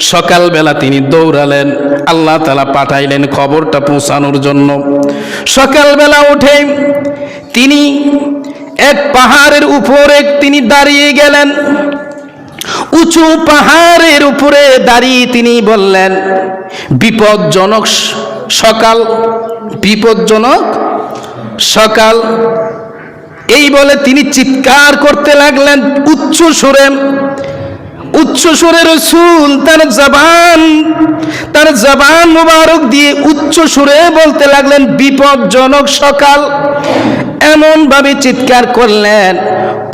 সকালবেলা তিনি দৌড়ালেন। আল্লাহ তালা পাঠাইলেন খবরটা পৌঁছানোর জন্য। সকালবেলা উঠে তিনি এক পাহাড়ের উপরে তিনি দাঁড়িয়ে গেলেন। উঁচু পাহাড়ের উপরে দাঁড়িয়ে তিনি বললেন, বিপজ্জনক সকাল বিপজ্জনক সকাল। এই বলে তিনি চিৎকার করতে লাগলেন উচ্চ সুরে। উচ্চ সুরে রসুল, তার জবান তার জবান মুবারক দিয়ে উচ্চ সুরে বলতে লাগলেন, বিপজ্জনক সকাল। এমন ভাবে চিৎকার করলেন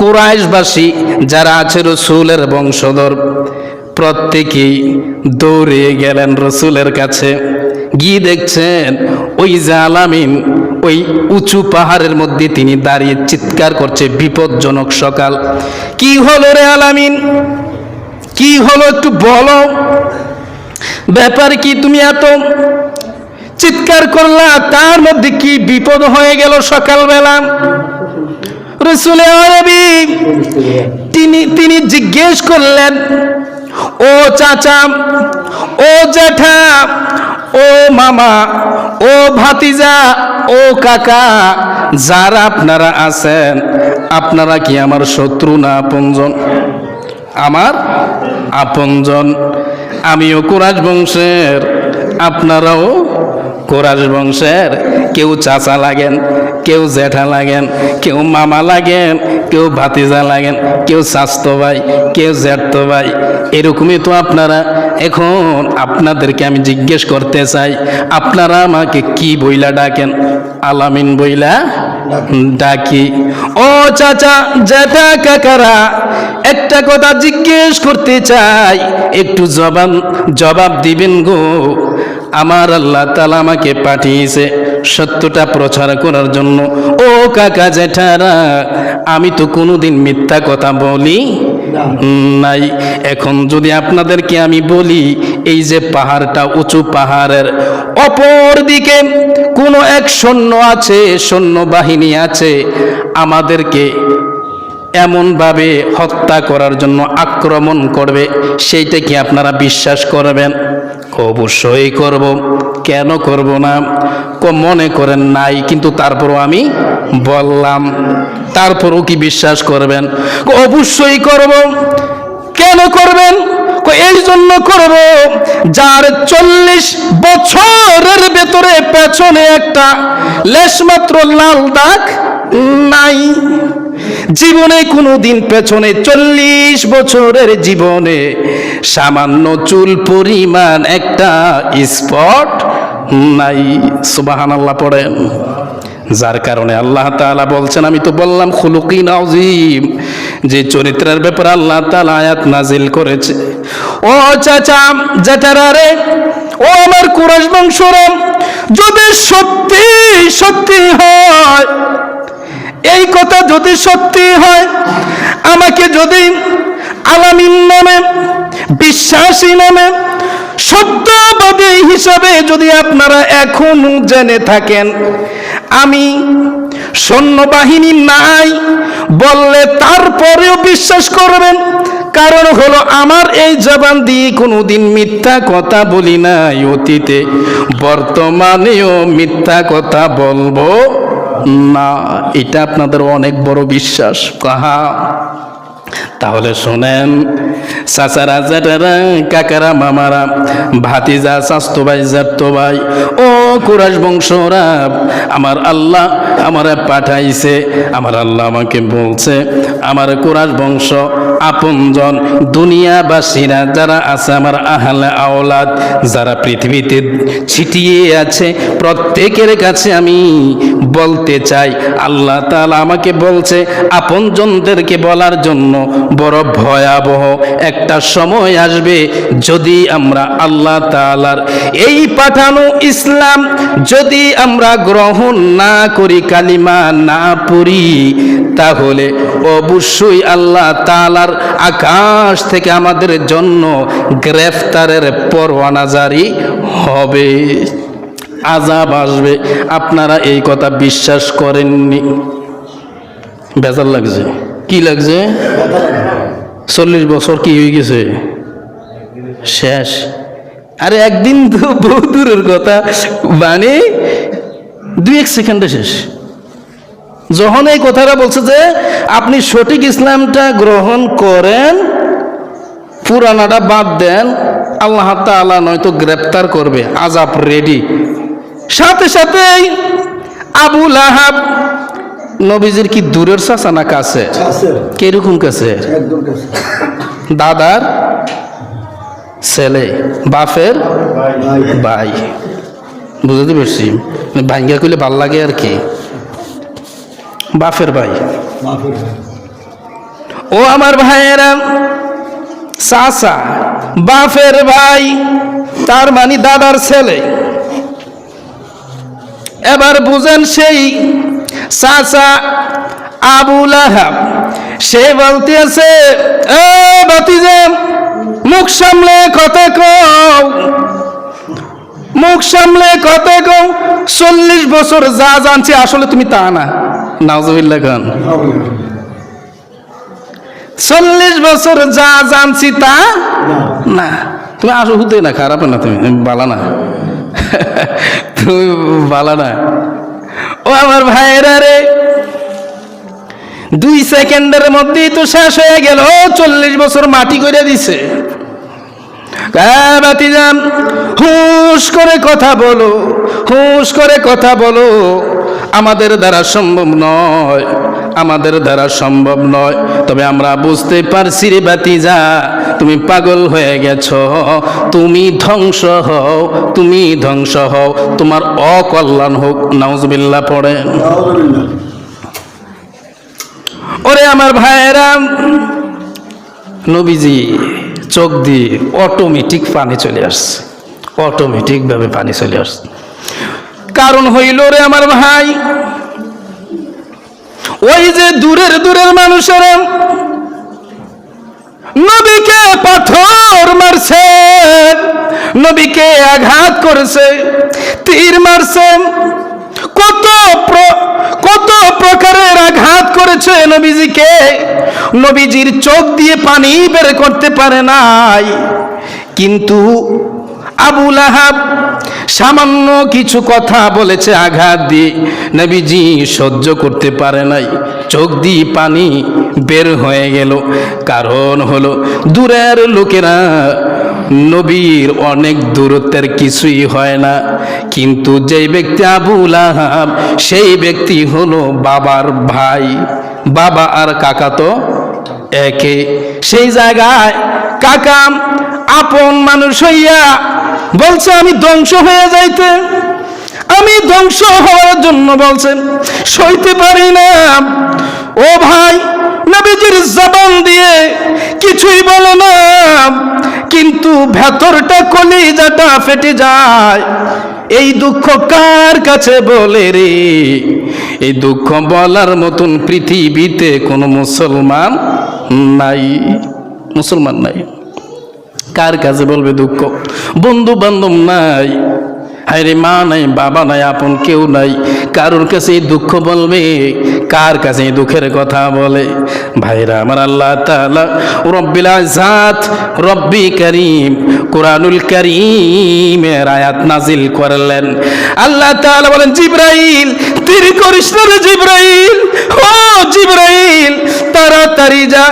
কুরাইশবাসী যারা আছে রসুলের বংশধর। প্রত্যেকেই দৌড়ে গেলেন রসুলের কাছে। গিয়ে দেখছেন ওই যে আলামিন, ওই উঁচু পাহাড়ের মধ্যে তিনি দাঁড়িয়ে চিৎকার করছে, বিপজ্জনক সকাল। কি হলো রে আলামিন? কি হলো একটু বলো। ব্যাপার কি তুমি এত চিৎকার করলা, তার মধ্যে কি বিপদ হয়ে গেল সকালবেলা? রসুলে আরবি, তিনি তিনি জিজ্ঞেস করলেন, ও চাচা, ও জ্যাঠা, ও মামা, ও ভাতিজা, ও কাকা, যারা আপনারা আছেন, আপনারা কি আমার শত্রু না, আপনজন? আমার আপনজন। আমিও কুরাজ বংশের, আপনারাও কোরাস বংশের। কেউ চাচা লাগেন, কেউ জ্যাঠা লাগেন, কেউ মামা লাগেন, কেউ ভাতিজা লাগেন, কেউ স্বাস্থ্য ভাই, কেউ জ্যাঠতো ভাই। এরকমই তো আপনারা। এখন আপনাদেরকে আমি জিজ্ঞেস করতে চাই, আপনারা আমাকে কি বইলা ডাকেন? আলামিন বইলা ডাকি। ও চাচা জ্যাঠা কাকারা একটা কথা জিজ্ঞেস করতে চাই, একটু জবাব জবাব দিবেন গো। আমার আল্লাহ তালা আমাকে পাঠিয়েছে সত্যটা প্রচার করার জন্য। ও কাকা জেঠারা, আমি তো কোনোদিন মিথ্যা কথা বলি নাই। এখন যদি আপনাদেরকে আমি বলি, এই যে পাহাড়টা উঁচু পাহাড়ের অপর দিকে কোনো এক সৈন্য আছে, সৈন্য বাহিনী আছে, আমাদেরকে এমনভাবে হত্যা করার জন্য আক্রমণ করবে, সেইটা কি আপনারা বিশ্বাস করবেন? অবশ্যই করব। কেন করব না? ক, মনে করেন নাই, কিন্তু তারপরও আমি বললাম। তারপরও কি বিশ্বাস করবেন? অবশ্যই করব। কেন করবেন? এই জন্য করব যার চল্লিশ বছরের ভেতরে পেছনে একটা লেশমাত্র লাল দাগ নাই। জীবনে কোনো দিন পেছনে চল্লিশ বছরের জীবনে সামান্য চুল পরিমাণ একটা স্পট নাই। সুবাহান আল্লাহ পড়েন। যার কারণে আল্লাহ তাআলা বলছেন, আমি তো বললাম খুলুকিন আজিম যে চরিত্রের ব্যাপারে আল্লাহ তাআলা আয়াত নাজিল করেছে। ও চাচা জেঠারা রে, ও আমার কুরাশ বংশরা, যদি সত্যি সত্যি হয় এই কথা যদি সত্যি হয়, আমাকে যদি আলামিন নামে, বিশ্বাসী নামে, সত্যবাদী হিসাবে যদি আপনারা এখনও জেনে থাকেন, আমি সৈন্যবাহিনী নাই বললে তারপরেও বিশ্বাস করবেন, কারণ হলো আমার এই জবান দিয়ে কোনোদিন মিথ্যা কথা বলি নাই অতীতে। বর্তমানেও মিথ্যা কথা বলব। না, এটা আপনাদের অনেক বড় বিশ্বাস। কাহা? তাহলে শোনেন, চাচারা জ্যাঠারা কাকারা, মামারা, ভাতিজা স্বাস্থ্য ভাই জ্যাঠতো ভাই ও কুরাশ বংশরা, আমার আল্লাহ আমারে পাঠাইছে, আমার আল্লাহ আমাকে বলছে, আমার কুরাশ বংশ আপনজন দুনিয়াবাসীরা যারা আছে আমার আহলে আওলাদ, যারা পৃথিবীতে ছিটিয়ে আছে, প্রত্যেকের কাছে আমি বলতে চাই, আল্লাহ তাআলা আমাকে বলছে আপনজনদেরকে বলার জন্য বড় ভয়াবহ একটা সময় আসবে যদি আমরা আল্লাহ তাআলার এই পাঠানো ইসলাম যদি আমরা গ্রহণ না করি, কালিমা না পড়ি তাহলে অবশ্যই আল্লাহ তাআলার আকাশ থেকে আমাদের জন্য গ্রেফতারের পরোয়ানা জারি হবে। আজাব আসবে। আপনারা এই কথা বিশ্বাস করেননি। বেজার লাগছে। কি লাগছে? চল্লিশ বছর কি হয়ে গেছে? শেষ। আরে একদিন তো বহু দূরের কথা। মানে দুই এক সেকেন্ডে শেষ। যখন এই কথাটা বলছে যে আপনি সঠিক ইসলামটা গ্রহণ করেন পুরানাটা বাদ দেন আল্লাহ তাআলা নয়তো গ্রেপ্তার করবে আজাব রেডি সাথে সাথেই আবু লাহাব নবীজির কি দূরের চাচা না কাছে? কীরকম কাছে? দাদার ছেলে বাফের ভাই। বুঝতে পারছি? ভাঙ্গা করলে ভালো লাগে আর কি। বাপের ভাই। ও আমার ভাইয়েরা চাচা বাফের ভাই তার মানে দাদার ছেলে। এবার বুঝেন সেই চাচা আবুল আহাব সে বলতে আছে এ বাতিজে মুখ সামলে কথা কও। মুখ সামলে কথা কও। চল্লিশ বছর যা জানছি আসলে তুমি তা না। নাজবিল্লা খান। চল্লিশ বছর যা জানছি তা? না। তুমি আসো, হুতে না, খারাপ না, তুমি বালা না। তুমি বালা না। ও আমার ভাইয়েরা রে দুই সেকেন্ডের মধ্যেই তো শেষ হয়ে গেল। চল্লিশ বছর মাটি করে দিছে। বাতিজান হুশ করে কথা বলো, হুশ করে কথা বলো, আমাদের দ্বারা সম্ভব নয়, আমাদের দ্বারা সম্ভব নয়। তবে আমরা বুঝতে পারছি রে বাতিজা তুমি পাগল হয়ে গেছ, তুমি ধ্বংস হও, তুমি ধ্বংস হও, তোমার অকল্যাণ হোক নাউজবিল্লা পড়ে ওরে আমার ভাইয়েরা, নবীজি চোখ দিয়ে অটোমেটিক পানি চলে আসছে। অটোমেটিক ভাবে পানি চলে আসছে। কারণ হইল রে আমার ভাই, ওই যে দূরের দূরের মানুষেরা নবীকে পাথর মারছে, নবীকে আঘাত করেছে, তীর মারছে কত কত প্রকারের আঘাত করেছে নবীজিকে? নবীজির চোখ দিয়ে পানি বের করতে পারে নাই। কিন্তু আবুল আহাব সামান্য কিছু কথা বলেছে আঘাত দিয়ে। নবীজি সহ্য করতে পারে নাই। চোখ দিয়ে পানি বের হয়ে গেল। কারণ হলো দূরের লোকেরা নবীর অনেক দূরত্বের কিছুই হয় না। কিন্তু যেই ব্যক্তি আবুল আহাব সেই ব্যক্তি হলো বাবার ভাই। বাবা আর কাকা তো একে। সেই জায়গায় কাকা আপন মানুষ হইয়া বলছে, আমি ধ্বংস হয়ে যাইতে। আমি ধ্বংস হওয়ার জন্য বলছেন, সইতে পারি না। ও ভাই নবীজির জবান দিয়ে কিছুই বলে না, কিন্তু ভেতরটা কলিজাটা ফেটে যায়। এই দুঃখ কার কাছে বলে রে? এই দুঃখ বলার মতন পৃথিবীতে কোনো মুসলমান নাই। মুসলমান নাই। কার কাছে বলবে দুঃখ? বন্ধু বান্ধব নাই আরে মা নাই, বাবা নাই, আপন কেউ নাই। কারোর কাছে দুঃখ বলবে? কার কাছে দুঃখের কথা বলে? ভাইরা আমার আল্লাহ তাআলা রব্বিল আজাত, রব্বি করিম, কোরআনুল করিমের আয়াত নাজিল করলেন। আল্লাহ তাআলা বলেন, জিব্রাইল, তীর করিস জিব্রাইল। ও জিব্রাইল, তাড়াতাড়ি যা।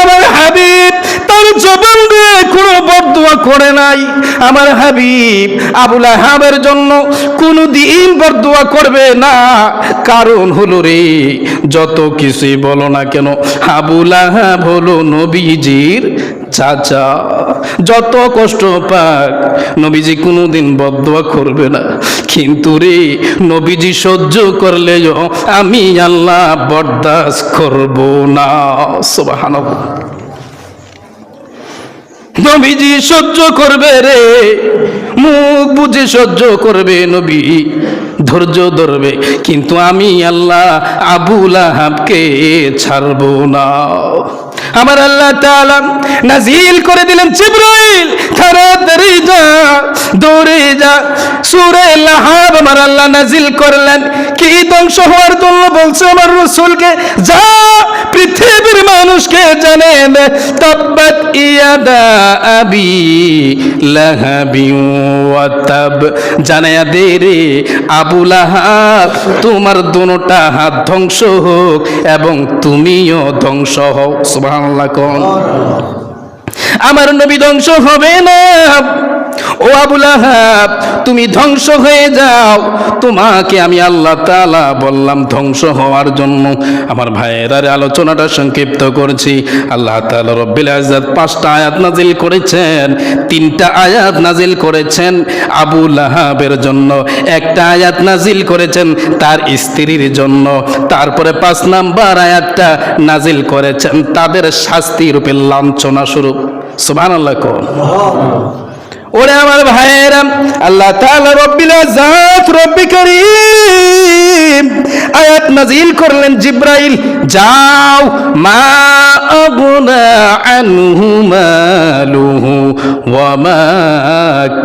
আমার হাবিব তার জবান দিয়ে কোনো বদুয়া করে নাই। আমার হাবিব আবুল আহাবের জন্য কোনো দিন বদুয়া করবে না। কারণ হলো রে, যত কিছুই বলো না কেন আবুল আহাব হলো নবীজির চাচা। যত কষ্ট পাক, নবীজি কোনোদিন বদুয়া করবে না। কিন্তু রে, নবীজি সহ্য করলেও আমি আল্লাহ বরদাস্ত করব না। সুবহানাল্লাহ। নবীজি সহ্য করবে রে, মুখ বুঝে সহ্য করবে নবী। ধৈর্য ধরবে কিন্তু আমি আল্লাহ আবুল আহাবকে ছাড়ব না। আমার আল্লাহ তাআলা নাজিল করে দিলেন জিব্রাইল। তাড়াতাড়ি যা, দৌড়ে যা। সুরে লাহাব আমার আল্লাহ নাজিল করলেন। কি ধ্বংস হওয়ার জন্য বলছে আমার রসুলকে? যা, পৃথিবীর মানুষকে জানেন তাব্বাত ইয়াদা আবি লাহাবি ওয়া তাব। জানায়া দে রে আবু লাহাব, তোমার দোনোটা হাত ধ্বংস হোক এবং তুমিও ধ্বংস হও। সুবহানাল্লাহ কোন? আমার নবী ধ্বংস হবে না। ও আবুল আহাব, তুমি ধ্বংস হয়ে যাও। তোমাকে আমি আল্লাহ তাআলা বললাম ধ্বংস হওয়ার জন্য। আমার ভাইয়ের আলোচনাটা সংক্ষিপ্ত করছি। আল্লাহ তাআলা রব্বিল আজাদ পাঁচটা আয়াত নাজিল করেছেন, তিনটা আয়াত নাজিল করেছেন আবু লাহাবের জন্য। একটা আয়াত নাজিল করেছেন তার স্ত্রীর জন্য। তারপরে পাঁচ নাম্বার আয়াতটা নাজিল করেছেন তাদের শাস্তি রূপে লাঞ্ছনা স্বরূপ সুবহান আল্লাহ ওরে আমার ভাইয়েরা, আল্লাহ তাআলা রব্বিল আজাত রব্বি করিম, আয়াত নাজিল করলেন জিব্রাইল, যাও মা আবনা আনহু মালুহু ওয়া মা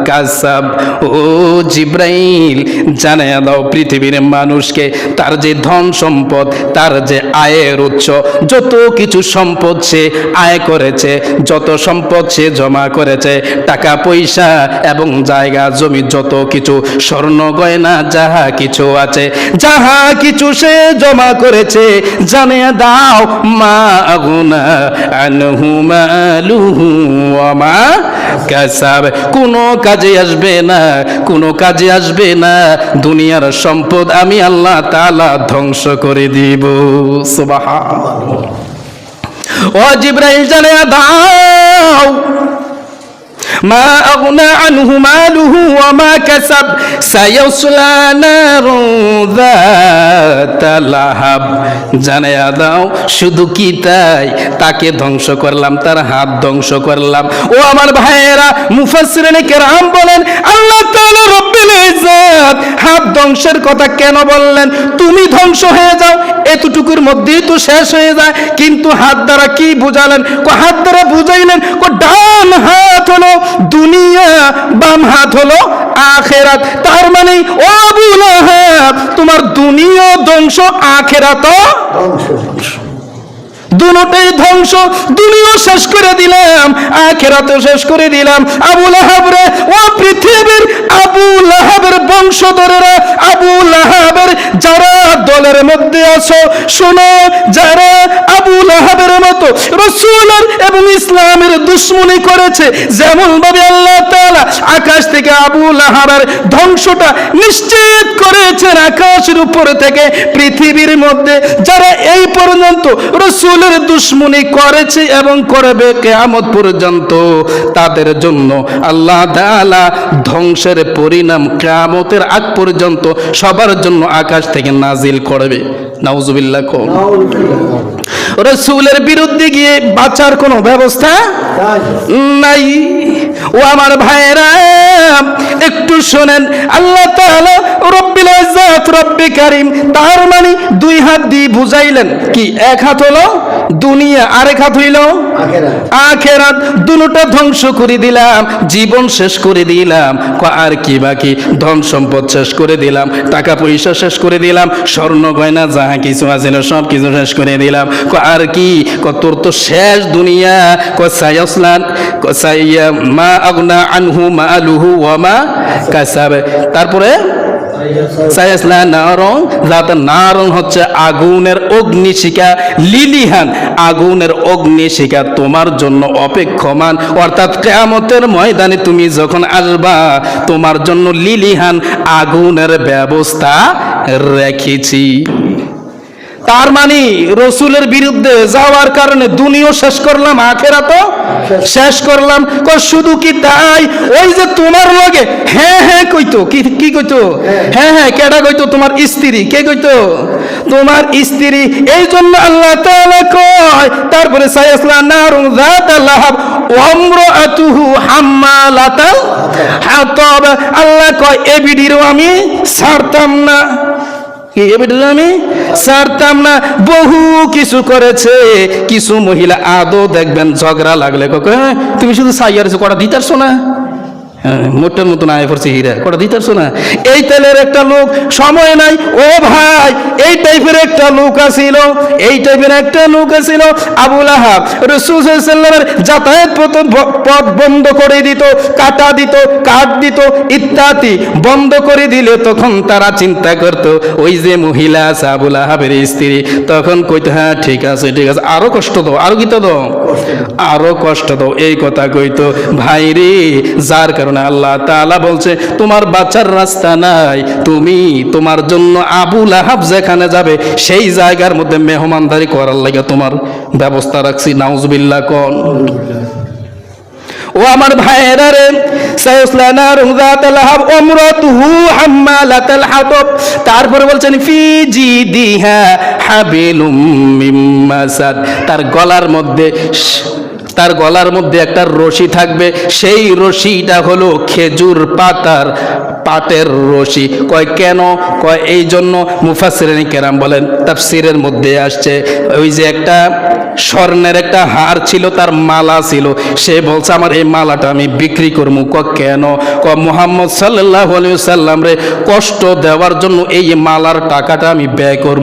কাসাব। ও জিব্রাইল জানায়া দাও পৃথিবীর মানুষকে, তার যে ধন সম্পদ, তার যে আয়ের উৎস, যত কিছু সম্পদ সে আয় করেছে, যত সম্পদ সে জমা করেছে, টাকা পয়সা এবং জায়গা, জমি, যত কিছু, স্বর্ণ, গয়না, যাহা কিছু আছে, যাহা কিছু সে জমা করেছে জানিয়ে দাও মা আগুনা আনহু মালুহু মা কাসাব। কোনো কাজে আসবে না, কোনো কাজে আসবে না, দুনিয়ার সম্পদ আমি আল্লাহ তাআলা ধ্বংস করে দিব। সুবহান ও জিব্রাইল জানিয়ে দাও ما أغنى عنه ماله وما كسب سيصلى نار ذات لهب জানায়া দাও শুধু কি তাই তাকে ধ্বংস করলাম তার হাত ধ্বংস করলাম ও আমার ভাইয়েরা মুফাসসিরিনে কেরাম বলেন আল্লাহ তাআলা রব্বুল ইজ্জত হাত ধ্বংসের কথা কেন বললেন তুমি ধ্বংস হয়ে যাও এতটুকুর মধ্যেই তো শেষ হয়ে যায় কিন্তু হাত দ্বারা কি বুঝালেন কো হাত দ্বারা বুঝাইলেন কো ডান হাত হলো দুনিয়া বাম হাত হলো আখেরাত। তার মানে ও আবুলাহাব তোমার দুনিয়া ধ্বংস আখেরাত ধ্বংস। দুটোই ধ্বংস দুনিয়া শেষ করে দিলাম আখেরাতও শেষ করে দিলাম। আবু লাহাব রে ও পৃথিবীর আবু লাহাবের বংশধরেরা আবু লাহাবের যারা দলের মধ্যে আছো শোনো যারা আবু লাহাবের মতো রসুলের এবং ইসলামের দুশ্মনী করেছে। যেমন ভাবে আল্লাহ তাআলা আকাশ থেকে আবু লাহাবের ধ্বংসটা নিশ্চিত করেছেন আকাশের উপর থেকে পৃথিবীর মধ্যে। যারা এই পর্যন্ত রসুলের দুশ্মনী করেছে এবং করবে কেয়ামত পর্যন্ত, তাদের জন্য আল্লাহ তাআলা ধ্বংসের পরিণাম কেয়ামতের আগ পর্যন্ত সবার জন্য আকাশ থেকে নাজিল করবে। নাউজুবিল্লাহ কোন রসুলের বিরুদ্ধে গিয়ে বাঁচার কোনো ব্যবস্থা নাই। ও আমার ভাইরা একটু শোনেন, আল্লাহ তাআলা রব্বিল ইজ্জাত, রব্বি কারীম, তার মানে দুই হাত দিয়ে বুঝাইলেন কি, এক হাত হলো দুনিয়া আরেক হাত হইল? আখেরা আখেরাত। দুটোটা ধ্বংস করে দিলাম জীবন শেষ করে দিলাম আর কি বাকি? ধন সম্পদ শেষ করে দিলাম টাকা পয়সা শেষ করে দিলাম স্বর্ণ গয়না যাহা কিছু আছিল সব কিছু শেষ করে দিলাম ক আর কি? ক তোর তো শেষ দুনিয়া ক সায়াসলান ক সাইয়া মা আগনা আনহু মা আলুহু ওয়া মা কাসাবে। তারপরে? নারং হচ্ছে আগুনের অগ্নিশিকা লিলিহান, আগুনের অগ্নিশিকা তোমার জন্য অপেক্ষমান। অর্থাৎ কেয়ামতের ময়দানে তুমি যখন আসবা, তোমার জন্য লিলিহান আগুনের ব্যবস্থা রেখেছি। তার মানে রসুলের বিরুদ্ধে যাওয়ার কারণে দুনিও শেষ করলাম আখেরা তো শেষ করলাম। শুধু কি তাই? ওই যে তোমার লগে হ্যাঁ হ্যাঁ কইতো, কি কি কইতো? হ্যাঁ হ্যাঁ কেডা কইতো? তোমার স্ত্রী, কে কইতো? তোমার স্ত্রী, এই জন্য আল্লাহ তাআলা কয়, তারপরে সায়াসলা নারুন যাত লাহাব ওয়ামরাতুহু হাম্মালাতাল হাতাব। আল্লাহ কয়, এ বিডিরও আমি ছাড়তাম না। আমি ছাড়তাম না বহু কিছু করেছে। কিছু মহিলা আদৌ দেখবেন ঝগড়া লাগলে "হ্যাঁ, তুমি শুধু সাইয়ার কটা দিতারছো না? মোটের মতন আয় পড়ছে হীরা। কটা দিতেছো না? এই তেলের একটা লোক সময় নাই। ও ভাই এই টাইপের একটা লোক আছিল। এই টাইপের একটা লোক আছিল আবুল আহাব। রসুলের যাতায়াত পথ বন্ধ করে দিত কাটা দিত কাঠ দিত ইত্যাদি। বন্ধ করে দিলে তখন তারা চিন্তা করত ওই যে মহিলা আছে আবুল আহাবের স্ত্রী তখন কইতো হ্যাঁ ঠিক আছে ঠিক আছে। আরও কষ্ট দাও আরও কি তো দাও। আরও কষ্ট দাও এই কথা কইতো ভাই রে যার কারণে আল্লাহ তাআলা বলছে, তোমার বাচ্চার রাস্তা নাই। তুমি তোমার জন্য আবুল আহাব যেখানে যাবে, সেই জায়গার মধ্যে মেহমানদারি করার লাগে তোমার ব্যবস্থা রাখছি। নাউজবিল্লাহ, কন? ও আমার ভাইয়েরা রে তারপরে বলছেন তার গলার মধ্যে তার গলার মধ্যে একটা রশি থাকবে। সেই রশিটা হলো খেজুর পাতার পাটের রশি। কয়, কেন? কয়, এই জন্য মুফাসিরিন কেরাম বলেন তার তাফসিরের মধ্যে আসছে, ওই যে একটা স্বর্ণের একটা হার ছিল, তার মালা ছিল। সে বলছে, আমার এই মালাটা আমি বিক্রি করব। ক কেন? ক মোহাম্মদ সাল্লাহ সাল্লাম রে, কষ্ট দেওয়ার জন্য এই মালার টাকাটা আমি ব্যয় করব।